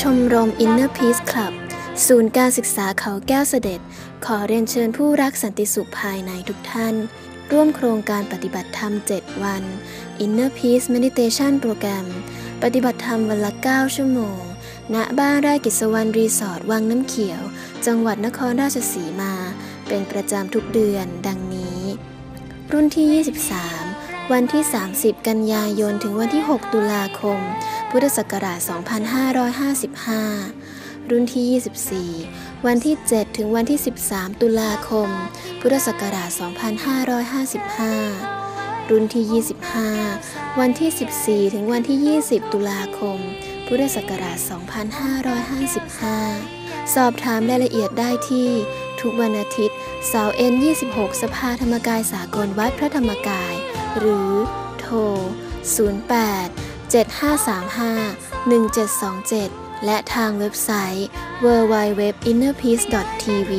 ชมรม Inner Peace Club ศูนย์การศึกษาเขาแก้วเสด็จ ขอเรียนเชิญผู้รักสันติสุขภายในทุกท่าน ร่วมโครงการปฏิบัติธรรม 7 วัน Inner Peace Meditation โปรแกรมปฏิบัติธรรมวันละ 9 ชั่วโมง ณ บ้านไร่กิจวรรณรีสอร์ทวังน้ำเขียว จังหวัดนครราชสีมา เป็นประจำทุกเดือน ดังนี้ รุ่นที่ 23 วันที่ 30 กันยายน ถึงวันที่ 6 ตุลาคม พุทธศักราช 2555 รุ่นที่ 24 วันที่ 7 ถึงวันที่ 13 ตุลาคม พุทธศักราช 2555 รุ่นที่ 25 วันที่ 14 ถึงวันที่ 20 ตุลาคม พุทธศักราช 2555 สอบถามรายละเอียดได้ที่ทุกวันอาทิตย์เสาร์เอ็น26 สภาธรรมกายสากลวัดพระธรรมกาย หรือโทร 08 7535 1727 และทางเว็บไซต์ www.innerpeace.tv